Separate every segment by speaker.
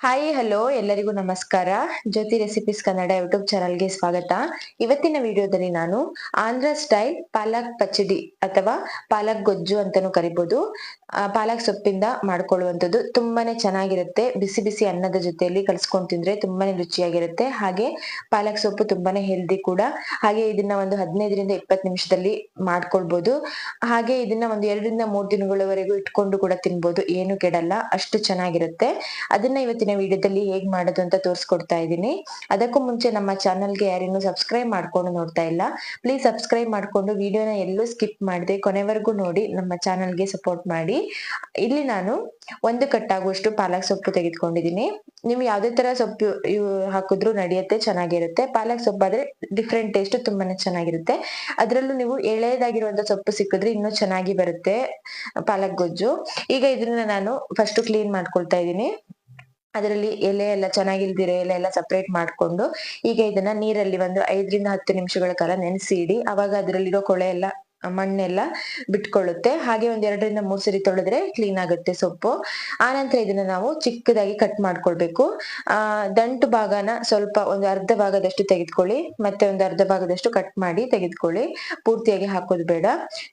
Speaker 1: Hi hello ಎಲ್ಲರಿಗೂ ನಮಸ್ಕಾರ. ಜ್ಯೋತಿ recipes Kannada YouTube ಚಾನಲ್ಗೆ ಸ್ವಾಗತ. ಇವತ್ತಿನ ವಿಡಿಯೋದಲ್ಲಿ ನಾನು ಆಂಧ್ರ ಸ್ಟೈಲ್ ಪಾಲಕ್ ಪಚಡಿ ಅಥವಾ ಪಾಲಕ್ ಗೊಜ್ಜು ಅಂತಾನು ಕರಿಬಹುದು ಪಾಲಕ್ ಸೊಪ್ಪಿಂದ ಮಾಡ್ಕೊಳ್ಳುವಂಥದ್ದು ತುಂಬಾನೇ ಚೆನ್ನಾಗಿರುತ್ತೆ. ಬಿಸಿ ಬಿಸಿ ಅನ್ನದ ಜೊತೆಯಲ್ಲಿ ಕಲ್ಸ್ಕೊಂಡು ತಿಂದ್ರೆ ತುಂಬಾನೇ ರುಚಿಯಾಗಿರುತ್ತೆ. ಹಾಗೆ ಪಾಲಕ್ ಸೊಪ್ಪು ತುಂಬಾನೇ ಹೆಲ್ದಿ ಕೂಡ. ಹಾಗೆ ಇದನ್ನ ಒಂದು ಹದಿನೈದರಿಂದ ಇಪ್ಪತ್ತು ನಿಮಿಷದಲ್ಲಿ ಮಾಡ್ಕೊಳ್ಬಹುದು ಹಾಗೆ ಇದನ್ನ ಒಂದು ಎರಡರಿಂದ ಮೂರು ದಿನಗಳವರೆಗೂ ಇಟ್ಕೊಂಡು ಕೂಡ ತಿನ್ಬೋದು. ಏನು ಕೆಡಲ್ಲ, ಅಷ್ಟು ಚೆನ್ನಾಗಿರುತ್ತೆ. ಅದನ್ನ ಇವತ್ತಿನ ವಿಡಿಯೋದಲ್ಲಿ ಹೇಗ್ ಮಾಡೋದು ಅಂತ ತೋರಿಸ್ಕೊಡ್ತಾ ಇದ್ದೀನಿ. ಅದಕ್ಕೂ ಮುಂಚೆ ನಮ್ಮ ಚಾನಲ್ಗೆ ಯಾರಿನ್ನೂ ಸಬ್ಸ್ಕ್ರೈಬ್ ಮಾಡ್ಕೊಂಡು ನೋಡ್ತಾ ಇಲ್ಲ. ಪ್ಲೀಸ್ ಸಬ್ಸ್ಕ್ರೈಬ್ ಮಾಡ್ಕೊಂಡು ವಿಡಿಯೋನ ಎಲ್ಲೂ ಸ್ಕಿಪ್ ಮಾಡದೆ ಕೊನೆವರೆಗೂ ನೋಡಿ ನಮ್ಮ ಚಾನಲ್ಗೆ ಸಪೋರ್ಟ್ ಮಾಡಿ. ಇಲ್ಲಿ ನಾನು ಒಂದು ಕಟ್ಟಾಗುವಷ್ಟು ಪಾಲಕ್ ಸೊಪ್ಪು ತೆಗೆದುಕೊಂಡಿದ್ದೀನಿ. ನೀವು ಯಾವುದೇ ತರ ಸೊಪ್ಪು ಹಾಕಿದ್ರು ನಡೆಯುತ್ತೆ, ಚೆನ್ನಾಗಿರುತ್ತೆ. ಪಾಲಕ್ ಸೊಪ್ಪು ಆದ್ರೆ ಡಿಫ್ರೆಂಟ್ ಟೇಸ್ಟ್ ತುಂಬಾನೇ ಚೆನ್ನಾಗಿರುತ್ತೆ. ಅದರಲ್ಲೂ ನೀವು ಎಳೆಯದಾಗಿರುವಂತ ಸೊಪ್ಪು ಸಿಕ್ಕಿದ್ರೆ ಇನ್ನೂ ಚೆನ್ನಾಗಿ ಬರುತ್ತೆ ಪಾಲಕ್ ಗೊಜ್ಜು. ಈಗ ಇದನ್ನ ನಾನು ಫಸ್ಟ್ ಕ್ಲೀನ್ ಮಾಡ್ಕೊಳ್ತಾ ಇದ್ದೀನಿ. ಅದರಲ್ಲಿ ಎಲೆ ಎಲ್ಲ ಚೆನ್ನಾಗಿಲ್ದಿರೋ ಎಲೆ ಎಲ್ಲ ಸಪ್ರೇಟ್ ಮಾಡ್ಕೊಂಡು, ಈಗ ಇದನ್ನ ನೀರಲ್ಲಿ ಒಂದು ಐದರಿಂದ ಹತ್ತು ನಿಮಿಷಗಳ ಕಾಲ ನೆನೆಸಿ ಇಡಿ ಅವಾಗ ಅದರಲ್ಲಿರೋ ಕೊಳೆ ಎಲ್ಲ ಮಣ್ಣೆಲ್ಲ ಬಿಟ್ಕೊಳ್ಳುತ್ತೆ. ಹಾಗೆ ಒಂದ್ ಎರಡರಿಂದ ಮೂರ್ ಸರಿ ತೊಳೆದ್ರೆ ಕ್ಲೀನ್ ಆಗುತ್ತೆ ಸೊಪ್ಪು. ಆನಂತರ ಇದನ್ನ ನಾವು ಚಿಕ್ಕದಾಗಿ ಕಟ್ ಮಾಡ್ಕೊಳ್ಬೇಕು. ಆ ದಂಟು ಭಾಗನ ಸ್ವಲ್ಪ ಒಂದು ಅರ್ಧ ಭಾಗದಷ್ಟು ತೆಗೆದುಕೊಳ್ಳಿ. ಮತ್ತೆ ಒಂದು ಅರ್ಧ ಭಾಗದಷ್ಟು ಕಟ್ ಮಾಡಿ ತೆಗೆದುಕೊಳ್ಳಿ. ಪೂರ್ತಿಯಾಗಿ ಹಾಕೋದು ಬೇಡ.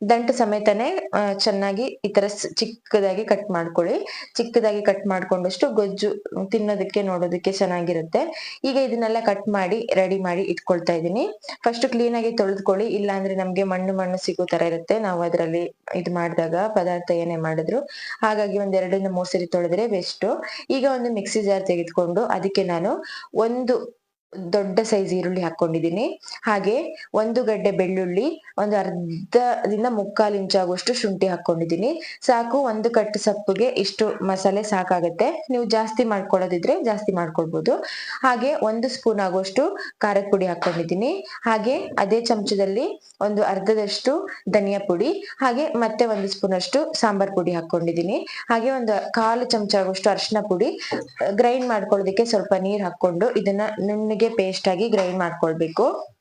Speaker 1: ದಂಟು ಸಮೇತನೇ ಆ, ಚೆನ್ನಾಗಿ ಈ ತರ ಚಿಕ್ಕದಾಗಿ ಕಟ್ ಮಾಡ್ಕೊಳ್ಳಿ. ಚಿಕ್ಕದಾಗಿ ಕಟ್ ಮಾಡ್ಕೊಂಡಷ್ಟು ಗೊಜ್ಜು ತಿನ್ನೋದಕ್ಕೆ ನೋಡೋದಕ್ಕೆ ಚೆನ್ನಾಗಿರುತ್ತೆ. ಈಗ ಇದನ್ನೆಲ್ಲ ಕಟ್ ಮಾಡಿ ರೆಡಿ ಮಾಡಿ ಇಟ್ಕೊಳ್ತಾ ಇದ್ದೀನಿ. ಫಸ್ಟ್ ಕ್ಲೀನ್ ಆಗಿ ತೊಳೆದುಕೊಳ್ಳಿ. ಇಲ್ಲ ಅಂದ್ರೆ ನಮ್ಗೆ ಮಣ್ಣು ಮಣ್ಣು ಸಿಗೋ ತರ ಇರುತ್ತೆ. ನಾವು ಅದರಲ್ಲಿ ಇದು ಮಾಡಿದಾಗ ಪದಾರ್ಥ ಏನೇ ಮಾಡಿದ್ರು. ಹಾಗಾಗಿ ಒಂದ್ ಎರಡರಿಂದ ಮೂರ್ ಸರಿ ತೊಳೆದ್ರೆ ಬೆಸ್ಟ್ ಈಗ ಒಂದು ಮಿಕ್ಸಿ ಜಾರ್ ತೆಗೆದುಕೊಂಡು ಅದಕ್ಕೆ ನಾನು ಒಂದು ದೊಡ್ಡ ಸೈಜ್ ಈರುಳ್ಳಿ ಹಾಕೊಂಡಿದ್ದೀನಿ ಹಾಗೆ ಒಂದು ಗಡ್ಡೆ ಬೆಳ್ಳುಳ್ಳಿ, ಒಂದು ಅರ್ಧದಿಂದ ಮುಕ್ಕಾಲು ಇಂಚಾಗುವಷ್ಟು ಶುಂಠಿ ಹಾಕೊಂಡಿದ್ದೀನಿ ಸಾಕು, ಒಂದು ಕಟ್ಟು ಸೊಪ್ಪಿಗೆ ಇಷ್ಟು ಮಸಾಲೆ ಸಾಕಾಗುತ್ತೆ. ನೀವು ಜಾಸ್ತಿ ಮಾಡ್ಕೊಳ್ಳೋದಿದ್ರೆ ಜಾಸ್ತಿ ಮಾಡ್ಕೊಳ್ಬೋದು. ಹಾಗೆ ಒಂದು ಸ್ಪೂನ್ ಆಗುವಷ್ಟು ಖಾರದ ಪುಡಿ ಹಾಕೊಂಡಿದ್ದೀನಿ ಹಾಗೆ ಅದೇ ಚಮಚದಲ್ಲಿ ಒಂದು ಅರ್ಧದಷ್ಟು ಧನಿಯಾ ಪುಡಿ, ಹಾಗೆ ಮತ್ತೆ ಒಂದು ಸ್ಪೂನ್ ಅಷ್ಟು ಸಾಂಬಾರ್ ಪುಡಿ ಹಾಕೊಂಡಿದ್ದೀನಿ ಹಾಗೆ ಒಂದು ಕಾಲು ಚಮಚ ಆಗುವಷ್ಟು ಅರಿಶಿನ ಪುಡಿ ಗ್ರೈಂಡ್ ಮಾಡ್ಕೊಳ್ಳೋದಕ್ಕೆ ಸ್ವಲ್ಪ ನೀರ್ ಹಾಕೊಂಡು ಇದನ್ನ ನುಣ್ಣಗೆ ಪೇಸ್ಟ್ ಆಗಿ ಗ್ರೈಂಡ್ ಮಾಡ್ಕೊಳ್ಬೇಕು.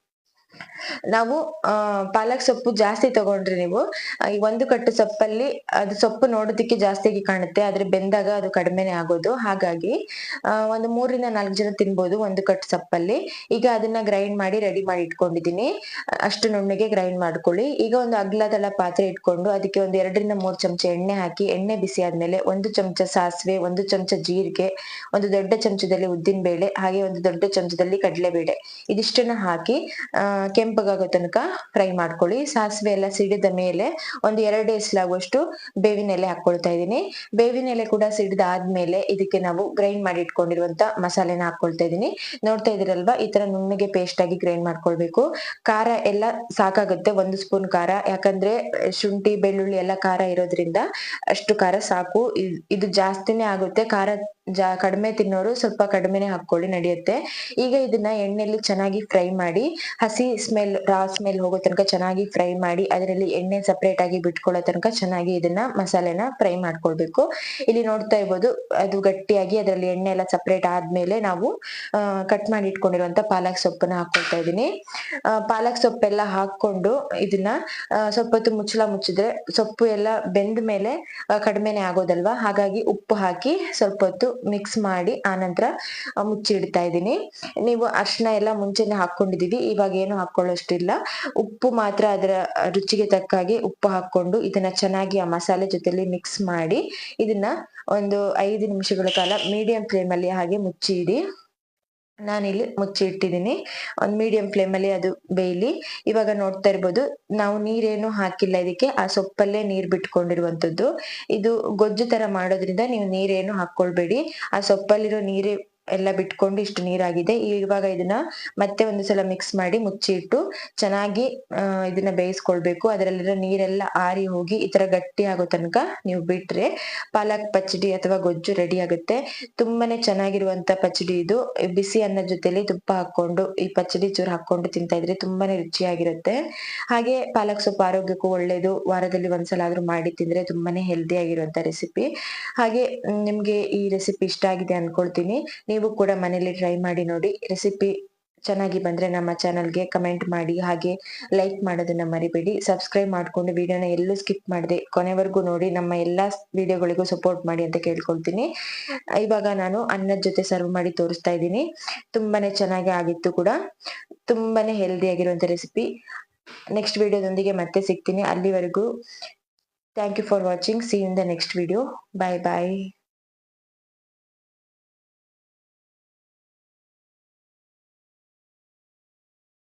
Speaker 1: ನಾವು ಪಾಲಕ್ ಸೊಪ್ಪು ಜಾಸ್ತಿ ತಗೊಂಡ್ರಿ ನೀವು. ಈ ಒಂದು ಕಟ್ಟು ಸೊಪ್ಪಲ್ಲಿ ಅದು ಸೊಪ್ಪು ನೋಡೋದಕ್ಕೆ ಜಾಸ್ತಿಯಾಗಿ ಕಾಣುತ್ತೆ. ಆದ್ರೆ ಬೆಂದಾಗ ಅದು ಕಡಿಮೆನೆ ಆಗೋದು. ಹಾಗಾಗಿ ಒಂದು ಮೂರಿಂದ ನಾಲ್ಕು ಜನ ತಿನ್ಬೋದು ಒಂದು ಕಟ್ಟು ಸೊಪ್ಪಲ್ಲಿ. ಈಗ ಅದನ್ನ ಗ್ರೈಂಡ್ ಮಾಡಿ ರೆಡಿ ಮಾಡಿ ಇಟ್ಕೊಂಡಿದ್ದೀನಿ. ಅಷ್ಟು ನುಣ್ಣಗೆ ಗ್ರೈಂಡ್ ಮಾಡ್ಕೊಳ್ಳಿ. ಈಗ ಒಂದು ಅಗ್ಲದಳ ಪಾತ್ರೆ ಇಟ್ಕೊಂಡು ಅದಕ್ಕೆ ಒಂದು ಎರಡರಿಂದ ಮೂರು ಚಮಚ ಎಣ್ಣೆ ಹಾಕಿ, ಎಣ್ಣೆ ಬಿಸಿ ಆದ್ಮೇಲೆ ಒಂದು ಚಮಚ ಸಾಸಿವೆ, ಒಂದು ಚಮಚ ಜೀರಿಗೆ, ಒಂದು ದೊಡ್ಡ ಚಮಚದಲ್ಲಿ ಉದ್ದಿನ ಬೇಳೆ ಹಾಗೆ ಒಂದು ದೊಡ್ಡ ಚಮಚದಲ್ಲಿ ಕಡಲೆಬೇಳೆ. ಇದಿಷ್ಟನ್ನ ಹಾಕಿ ಕೆಂಪಗಾಗೋ ತನಕ ಫ್ರೈ ಮಾಡ್ಕೊಳ್ಳಿ. ಸಾಸಿವೆ ಎಲ್ಲ ಸಿಡಿದ ಮೇಲೆ ಒಂದು ಎರಡು ಎಸ್ಲಾಗುವಷ್ಟು ಬೇವಿನ ಎಲೆ ಹಾಕೊಳ್ತಾ ಇದ್ದೀನಿ. ಬೇವಿನ ಎಲೆ ಕೂಡ ಸಿಡಿದಾದ್ಮೇಲೆ ಇದಕ್ಕೆ ನಾವು ಗ್ರೈಂಡ್ ಮಾಡಿ ಇಟ್ಕೊಂಡಿರುವಂತ ಮಸಾಲೆನ ಹಾಕೊಳ್ತಾ ಇದ್ದೀನಿ. ನೋಡ್ತಾ ಇದೀರಲ್ವಾ ಈ ತರ ನುಣ್ಣಗೆ ಪೇಸ್ಟ್ ಆಗಿ ಗ್ರೈಂಡ್ ಮಾಡ್ಕೊಳ್ಬೇಕು. ಖಾರ ಎಲ್ಲ ಸಾಕಾಗುತ್ತೆ, ಒಂದು ಸ್ಪೂನ್ ಖಾರ. ಯಾಕಂದ್ರೆ ಶುಂಠಿ, ಬೆಳ್ಳುಳ್ಳಿ ಎಲ್ಲ ಖಾರ ಇರೋದ್ರಿಂದ ಅಷ್ಟು ಖಾರ ಸಾಕು. ಇದು ಜಾಸ್ತಿನೇ ಆಗುತ್ತೆ. ಖಾರ ಜಾ ಕಡಿಮೆ ತಿನ್ನೋರು ಸ್ವಲ್ಪ ಕಡಿಮೆನೆ ಹಾಕೊಳ್ಳಿ ನಡೆಯುತ್ತೆ. ಈಗ ಇದನ್ನ ಎಣ್ಣೆಯಲ್ಲಿ ಚೆನ್ನಾಗಿ ಫ್ರೈ ಮಾಡಿ ಹಸಿ ಸ್ಮೆಲ್ ರಾ ಸ್ಮೆಲ್ ಹೋಗೋ ತನಕ ಚೆನ್ನಾಗಿ ಫ್ರೈ ಮಾಡಿ ಅದರಲ್ಲಿ ಎಣ್ಣೆ ಸಪ್ರೇಟ್ ಆಗಿ ಬಿಟ್ಕೊಳ್ಳೋ ತನಕ ಚೆನ್ನಾಗಿ ಇದನ್ನ ಮಸಾಲೆನ ಫ್ರೈ ಮಾಡ್ಕೊಳ್ಬೇಕು. ಇಲ್ಲಿ ನೋಡ್ತಾ ಇರ್ಬೋದು ಅದು ಗಟ್ಟಿಯಾಗಿ ಅದರಲ್ಲಿ ಎಣ್ಣೆ ಎಲ್ಲ ಸಪ್ರೇಟ್ ಆದ್ಮೇಲೆ ನಾವು ಕಟ್ ಮಾಡಿ ಇಟ್ಕೊಂಡಿರುವಂತ ಪಾಲಕ್ ಸೊಪ್ಪನ್ನ ಹಾಕೊಳ್ತಾ ಇದ್ದೀನಿ. ಆ, ಪಾಲಕ್ ಸೊಪ್ಪೆಲ್ಲ ಹಾಕೊಂಡು ಇದನ್ನ ಸ್ವಲ್ಪ ಹೊತ್ತು ಮುಚ್ಚಳ ಮುಚ್ಚಿದ್ರೆ ಸೊಪ್ಪು ಎಲ್ಲ ಬೆಂದ ಮೇಲೆ ಕಡಿಮೆನೆ ಆಗೋದಲ್ವಾ? ಹಾಗಾಗಿ ಉಪ್ಪು ಹಾಕಿ ಸ್ವಲ್ಪ ಹೊತ್ತು ಮಿಕ್ಸ್ ಮಾಡಿ ಆನಂತರ ಮುಚ್ಚಿ ಮುಚ್ಚಿಡ್ತಾ ಇದ್ದೀನಿ. ನೀವು ಅರ್ಶಿನ ಎಲ್ಲ ಮುಂಚೆನೆ ಹಾಕೊಂಡಿದೀವಿ ಇವಾಗ ಏನು ಹಾಕೊಳ್ಳೋಷ್ಟಿಲ್ಲ ಉಪ್ಪು ಮಾತ್ರ ಅದರ ರುಚಿಗೆ ತಕ್ಕ ಹಾಗೆ ಉಪ್ಪು ಹಾಕೊಂಡು ಇದನ್ನ ಚೆನ್ನಾಗಿ ಆ ಮಸಾಲೆ ಜೊತೆಲಿ ಮಿಕ್ಸ್ ಮಾಡಿ, ಇದನ್ನ ಒಂದು ಐದು ನಿಮಿಷಗಳ ಕಾಲ ಮೀಡಿಯಂ ಫ್ಲೇಮ್ ಅಲ್ಲಿ ಹಾಗೆ ಮುಚ್ಚಿ ಇಡಿ ನಾನಿಲ್ಲಿ ಮುಚ್ಚಿ ಇಟ್ಟಿದ್ದೀನಿ ಒಂದು ಮೀಡಿಯಂ ಫ್ಲೇಮ್ ಅಲ್ಲಿ ಅದು ಬೇಯಲಿ. ಇವಾಗ ನೋಡ್ತಾ ಇರ್ಬೋದು, ನಾವು ನೀರೇನು ಹಾಕಿಲ್ಲ ಇದಕ್ಕೆ. ಆ ಸೊಪ್ಪಲ್ಲೇ ನೀರ್ ಬಿಟ್ಕೊಂಡಿರುವಂತದ್ದು ಇದು ಗೊಜ್ಜು ತರ ಮಾಡೋದ್ರಿಂದ ನೀವು ನೀರೇನು ಹಾಕೊಳ್ಬೇಡಿ ಆ ಸೊಪ್ಪಲ್ಲಿರೋ ನೀರೇ ಎಲ್ಲ ಬಿಟ್ಕೊಂಡು ಇಷ್ಟು ನೀರಾಗಿದೆ. ಇವಾಗ ಇದನ್ನ ಮತ್ತೆ ಒಂದು ಸಲ ಮಿಕ್ಸ್ ಮಾಡಿ ಮುಚ್ಚಿಟ್ಟು ಚೆನ್ನಾಗಿ ಇದನ್ನ ಬೇಯಿಸ್ಕೊಳ್ಬೇಕು. ಅದರಲ್ಲಿರೋ ನೀರೆಲ್ಲ ಆರಿ ಹೋಗಿ ಈ ತರ ಗಟ್ಟಿ ಆಗೋ ತನಕ ನೀವು ಬಿಟ್ರೆ ಪಾಲಕ್ ಪಚಡಿ ಅಥವಾ ಗೊಜ್ಜು ರೆಡಿ ಆಗುತ್ತೆ. ತುಂಬಾನೇ ಚೆನ್ನಾಗಿರುವಂತ ಪಚಡಿ ಇದು. ಬಿಸಿ ಅನ್ನ ಜೊತೆಲಿ ತುಪ್ಪ ಹಾಕೊಂಡು ಈ ಪಚಡಿ ಚೂರು ಹಾಕೊಂಡು ತಿಂತಾ ಇದ್ರೆ ತುಂಬಾನೇ ರುಚಿಯಾಗಿರುತ್ತೆ. ಹಾಗೆ ಪಾಲಕ್ ಸೊಪ್ಪು ಆರೋಗ್ಯಕ್ಕೂ ಒಳ್ಳೇದು. ವಾರದಲ್ಲಿ ಒಂದ್ಸಲ ಆದ್ರೂ ಮಾಡಿ ತಿಂದ್ರೆ ತುಂಬಾನೇ ಹೆಲ್ದಿ ಆಗಿರುವಂತ ರೆಸಿಪಿ ಹಾಗೆ ನಿಮ್ಗೆ ಈ ರೆಸಿಪಿ ಇಷ್ಟ ಆಗಿದೆ ಅನ್ಕೊಳ್ತೀನಿ. ನೀವು ಕೂಡ ಮನೇಲಿ ಟ್ರೈ ಮಾಡಿ ನೋಡಿ ರೆಸಿಪಿ ಚೆನ್ನಾಗಿ ಬಂದ್ರೆ ನಮ್ಮ ಚಾನಲ್ಗೆ ಕಮೆಂಟ್ ಮಾಡಿ, ಹಾಗೆ ಲೈಕ್ ಮಾಡೋದನ್ನ ಮರಿಬೇಡಿ. ಸಬ್ಸ್ಕ್ರೈಬ್ ಮಾಡ್ಕೊಂಡು ವಿಡಿಯೋನ ಎಲ್ಲೂ ಸ್ಕಿಪ್ ಮಾಡದೆ, ಕೊನೆವರೆಗೂ ನೋಡಿ ನಮ್ಮ ಎಲ್ಲಾ ವಿಡಿಯೋಗಳಿಗೂ ಸಪೋರ್ಟ್ ಮಾಡಿ ಅಂತ ಕೇಳ್ಕೊಳ್ತೀನಿ. ಇವಾಗ ನಾನು ಅನ್ನದ ಜೊತೆ ಸರ್ವ್ ಮಾಡಿ ತೋರಿಸ್ತಾ ಇದ್ದೀನಿ. ತುಂಬಾನೇ ಚೆನ್ನಾಗಿ ಆಗಿತ್ತು ಕೂಡ. ತುಂಬಾನೇ ಹೆಲ್ದಿ ಆಗಿರುವಂತ ರೆಸಿಪಿ ನೆಕ್ಸ್ಟ್ ವಿಡಿಯೋದೊಂದಿಗೆ ಮತ್ತೆ ಸಿಗ್ತೀನಿ. ಅಲ್ಲಿವರೆಗೂ thank you for watching see in the next video bye bye